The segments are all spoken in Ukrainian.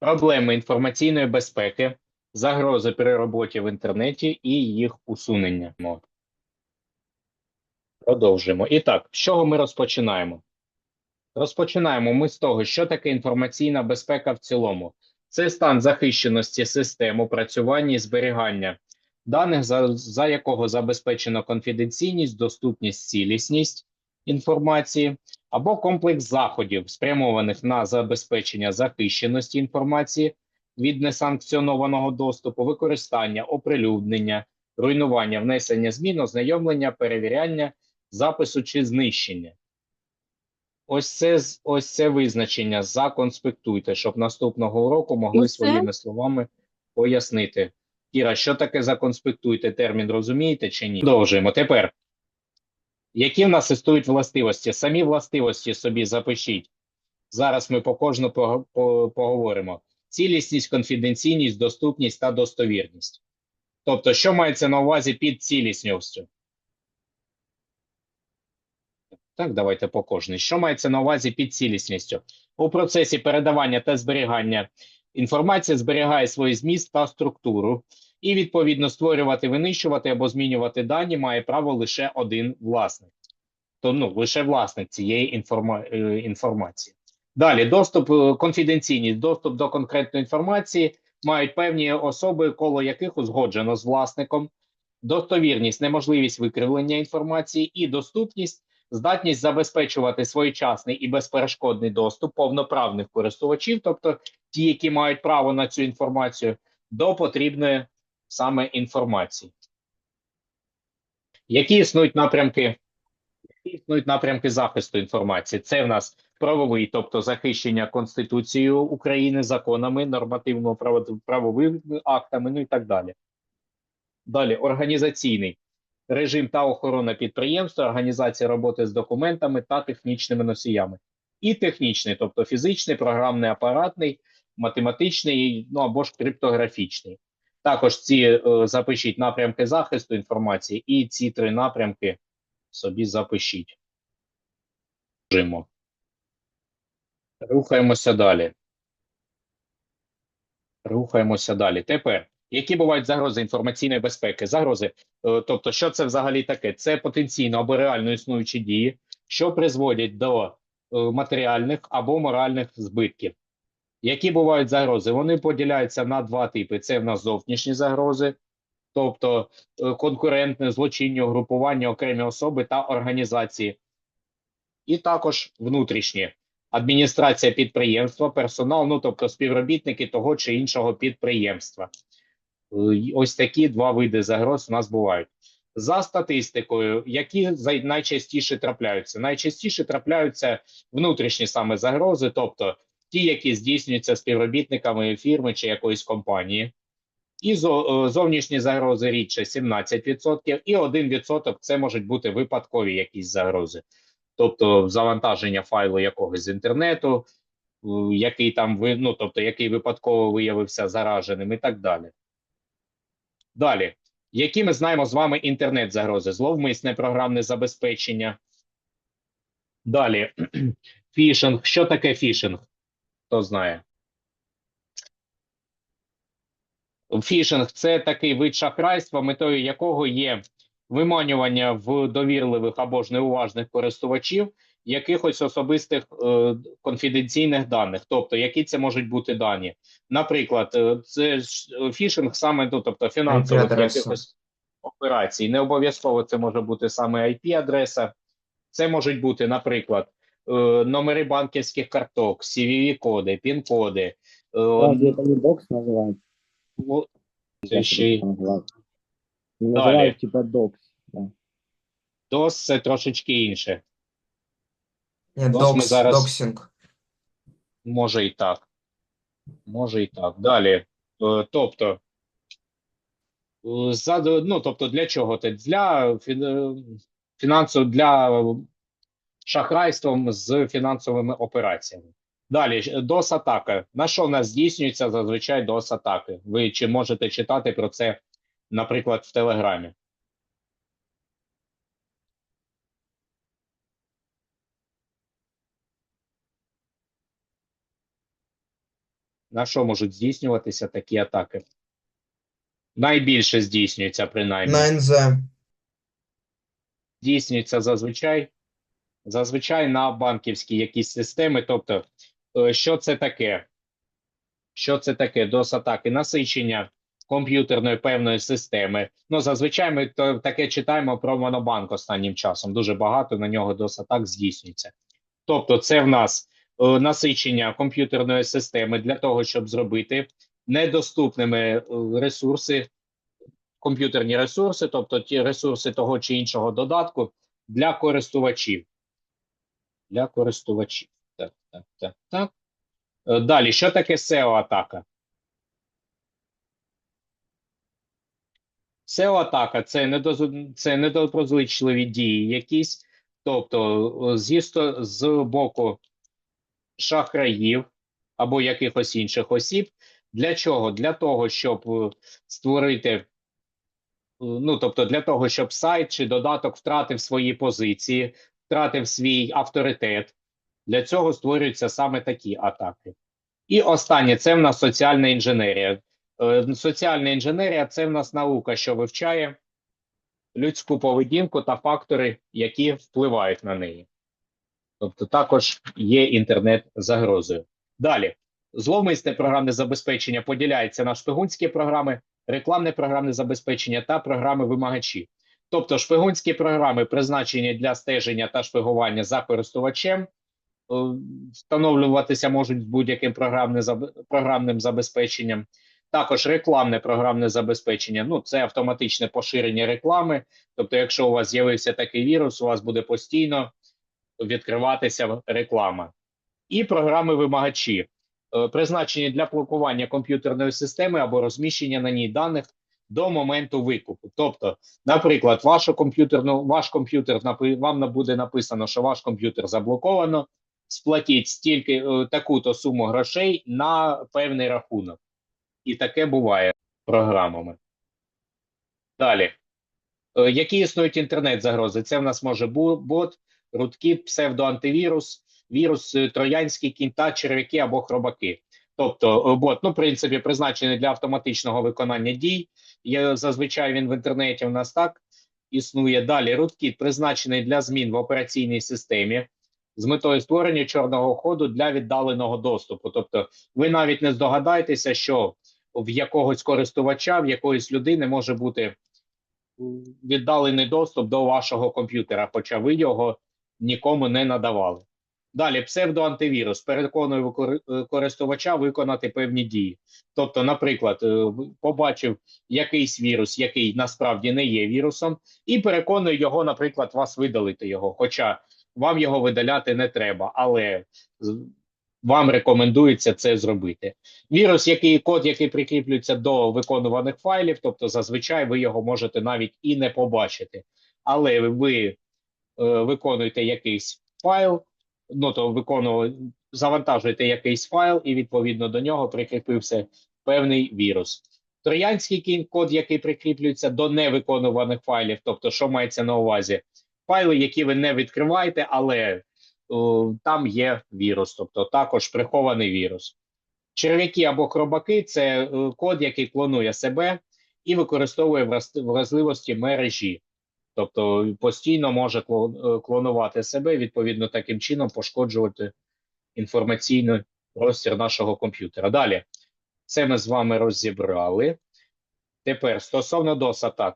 проблеми інформаційної безпеки, загрози при роботі в інтернеті і їх усунення. Продовжуємо. І так, з чого ми розпочинаємо? Розпочинаємо ми з того, що таке інформаційна безпека в цілому. Це стан захищеності систем опрацювання і зберігання даних, за, за якого забезпечено конфіденційність, доступність, цілісність інформації, або комплекс заходів, спрямованих на забезпечення захищеності інформації від несанкціонованого доступу, використання, оприлюднення, руйнування, внесення змін, ознайомлення, перевіряння, запису чи знищення. Ось це ось це визначення законспектуйте, щоб наступного уроку могли своїми словами пояснити. Кіра, що таке законспектуйте? Термін розумієте чи ні? Продовжуємо. Тепер. Які в нас існують властивості? Самі властивості собі запишіть. Зараз ми по кожну поговоримо. Цілісність, конфіденційність, доступність та достовірність. Тобто, що мається на увазі під цілісністю? Так, давайте по кожній. Що мається на увазі під цілісністю? У процесі передавання та зберігання інформація зберігає свій зміст та структуру, і відповідно створювати, винищувати або змінювати дані має право лише один власник. То ну лише власник цієї інформа... е, інформації. Далі доступ, е, конфіденційність, доступ до конкретної інформації мають певні особи, коло яких узгоджено з власником, достовірність, неможливість викривлення інформації і доступність здатність забезпечувати своєчасний і безперешкодний доступ повноправних користувачів, тобто ті, які мають право на цю інформацію, до потрібної саме інформації. Які існують напрямки? Які існують напрямки захисту інформації? Це в нас правовий, тобто захищення Конституцією України, законами, нормативно-правовими актами, ну і так далі. Далі організаційний режим та охорона підприємства, організація роботи з документами та технічними носіями. І технічний, тобто фізичний, програмний, апаратний, математичний, ну або ж криптографічний. Також ці е, запишіть напрямки захисту інформації, і ці три напрямки собі запишіть. Рухаємося далі. Рухаємося далі. Тепер, які бувають загрози інформаційної безпеки? Загрози, е, тобто, що це взагалі таке? Це потенційно або реально існуючі дії, що призводять до е, матеріальних або моральних збитків. Які бувають загрози? Вони поділяються на два типи: це в нас зовнішні загрози, тобто е, конкурентне злочинні угрупування, окремі особи та організації, і також внутрішні адміністрація підприємства, персонал, ну тобто співробітники того чи іншого підприємства. Е, Ось такі два види загроз у нас бувають. За статистикою, які найчастіше трапляються? Найчастіше трапляються внутрішні саме загрози, тобто ті, які здійснюються співробітниками фірми чи якоїсь компанії. І е, зовнішні загрози рідше 17%, і 1% це можуть бути випадкові якісь загрози. Тобто завантаження файлу якогось з інтернету, е, який там ну, тобто, який випадково виявився зараженим, і так далі. Далі, які ми знаємо з вами інтернет-загрози, зловмисне програмне забезпечення. Далі, фішинг. Що таке фішинг? Хто знає? Фішинг це такий вид шахрайства, метою якого є виманювання в довірливих або ж неуважних користувачів якихось особистих е, конфіденційних даних. Тобто, які це можуть бути дані. Наприклад, е, це е, фішинг саме, ну, тобто фінансових якихось операцій. Не обов'язково це може бути саме IP-адреса. Це можуть бути, наприклад, номери банківських карток, CVV-коди, пін-коди. е, Разве это не докс называют? ну, Как Це это ще й называют? Не Далее. называют типа докс. Да. DOS – це трошечки інше. Нет, Ось ми докс, зараз- доксинг. Може і так. Може і так. Далі. Е, Тобто, е, за, ну, тобто для чого це? Для фін- фінансово, для шахрайством з фінансовими операціями. Далі, DOS-атака. На що в нас здійснюється зазвичай DOS-атаки? Ви чи можете читати про це, наприклад, в Телеграмі? На що можуть здійснюватися такі атаки? Найбільше здійснюється, принаймні. На НЗ. здійснюється зазвичай, зазвичай на банківські якісь системи. Тобто, е, що це таке? Що це таке? DOS-атаки, насичення комп'ютерної певної системи. Ну, зазвичай ми таке читаємо про Монобанк останнім часом. Дуже багато на нього DOS-атак здійснюється. Тобто, це в нас е, насичення комп'ютерної системи для того, щоб зробити недоступними е, ресурси, комп'ютерні ресурси, тобто ті ресурси того чи іншого додатку для користувачів. Для користувачів. Так, так, так, так. Е, Далі, що таке SEO-атака? SEO-атака це, недоз- це недоброзичливі дії якісь, тобто е, зі з боку шахраїв або якихось інших осіб. Для чого? Для того, щоб е, створити е, ну, тобто для того, щоб сайт чи додаток втратив свої позиції, втратив свій авторитет. Для цього створюються саме такі атаки. І останнє це в нас соціальна інженерія. Е, Соціальна інженерія це в нас наука, що вивчає людську поведінку та фактори, які впливають на неї. Тобто також є інтернет загрозою. Далі, зловмисне програмне забезпечення поділяється на шпигунські програми, рекламне програмне забезпечення та програми вимагачі. Тобто шпигунські програми призначені для стеження та шпигування за користувачем, е, встановлюватися можуть з будь-яким програмним забезпеченням. Також рекламне програмне забезпечення. Ну, це автоматичне поширення реклами. Тобто, якщо у вас з'явився такий вірус, у вас буде постійно відкриватися реклама. І програми вимагачі, е, призначені для блокування комп'ютерної системи або розміщення на ній даних до моменту викупу. Тобто, наприклад, вашу комп'ютерну, ваш комп'ютер вам буде написано, що ваш комп'ютер заблоковано. Сплатіть стільки е, таку-то суму грошей на певний рахунок. І таке буває програмами. Далі. Е, Які існують інтернет-загрози? Це в нас може бот, руткіт, псевдоантивірус, вірус, е, троянський кінь та черв'яки або хробаки. Тобто, е, бот, ну, в принципі, призначений для автоматичного виконання дій. Є, зазвичай він в інтернеті у нас так існує. Далі руткіт призначений для змін в операційній системі з метою створення чорного ходу для віддаленого доступу. Тобто, ви навіть не здогадаєтеся, що в якогось користувача, в якоїсь людини може бути віддалений доступ до вашого комп'ютера, хоча ви його нікому не надавали. Далі, псевдоантивірус переконує е, користувача виконати певні дії. Тобто, наприклад, е, побачив якийсь вірус, який насправді не є вірусом, і переконує його, наприклад, вас видалити його. Хоча вам його видаляти не треба, але вам рекомендується це зробити. Вірус, який код, який прикріплюється до виконуваних файлів, тобто зазвичай ви його можете навіть і не побачити. Але ви е, виконуєте якийсь файл, ну то виконує, завантажуєте якийсь файл, і відповідно до нього прикріпився певний вірус. Троянський кін- код, який прикріплюється до невиконуваних файлів, тобто, що мається на увазі? Файли, які ви не відкриваєте, але о, там є вірус, тобто також прихований вірус. Черв'яки або хробаки це е, код, який клонує себе і використовує вразливості мережі. Тобто постійно може е, клонувати себе, відповідно, таким чином пошкоджувати інформаційний простір нашого комп'ютера. Далі, це ми з вами розібрали. Тепер стосовно DOS-атак.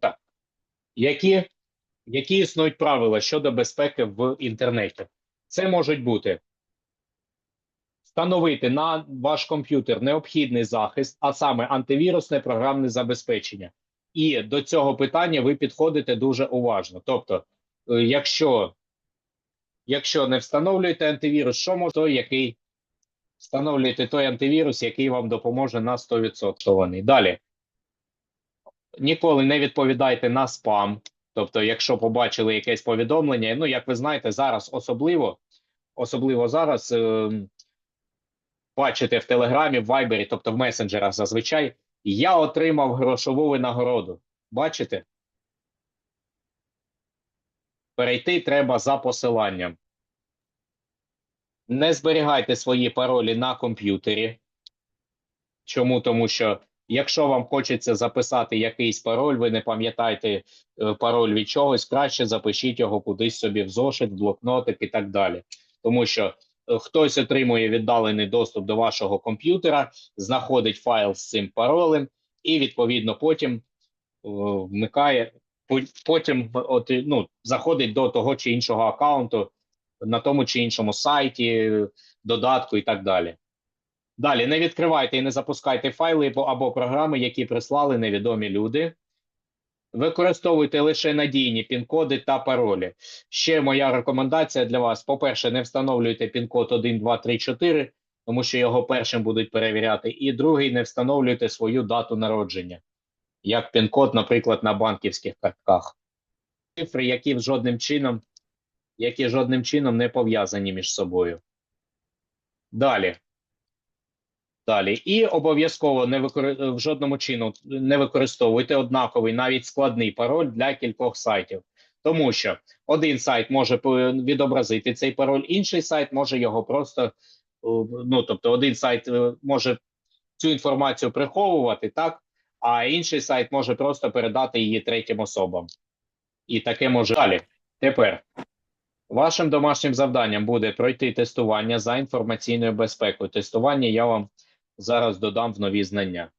Так. Які, які існують правила щодо безпеки в інтернеті? Це можуть бути встановити на ваш комп'ютер необхідний захист, а саме антивірусне програмне забезпечення. І до цього питання ви підходите дуже уважно. Тобто, е, якщо, якщо не встановлюєте антивірус, що може той, який встановлюєте той антивірус, який вам допоможе на 100%. Далі. Ніколи не відповідайте на спам. Тобто, якщо побачили якесь повідомлення, ну як ви знаєте, зараз особливо, особливо зараз е, бачите в Телеграмі, в Вайбері, тобто в месенджерах зазвичай, я отримав грошову винагороду. Бачите? Перейти треба за посиланням. Не зберігайте свої паролі на комп'ютері. Чому? Тому що якщо вам хочеться записати якийсь пароль, ви не пам'ятаєте е, пароль від чогось, краще запишіть його кудись собі в зошит, в блокнотик і так далі. Тому що хтось отримує віддалений доступ до вашого комп'ютера, знаходить файл з цим паролем, і відповідно потім е, вмикає, потім от, ну, заходить до того чи іншого аккаунту на тому чи іншому сайті, додатку і так далі. Далі не відкривайте і не запускайте файли або програми, які прислали невідомі люди. Використовуйте лише надійні пін-коди та паролі. Ще моя рекомендація для вас: по-перше, не встановлюйте пін-код 1, 2, 3, 4, тому що його першим будуть перевіряти. І другий, не встановлюйте свою дату народження, як пін-код, наприклад, на банківських картках. Цифри, які жодним чином, які жодним чином не пов'язані між собою. Далі. Далі. І обов'язково не викори... в жодному чину не використовуйте однаковий, навіть складний пароль для кількох сайтів. Тому що один сайт може відобразити цей пароль, інший сайт може його просто. Ну, тобто, один сайт е, може цю інформацію приховувати, так, а інший сайт може просто передати її третім особам. І таке може далі. Тепер вашим домашнім завданням буде пройти тестування за інформаційною безпекою. Тестування я вам зараз додам в нові знання.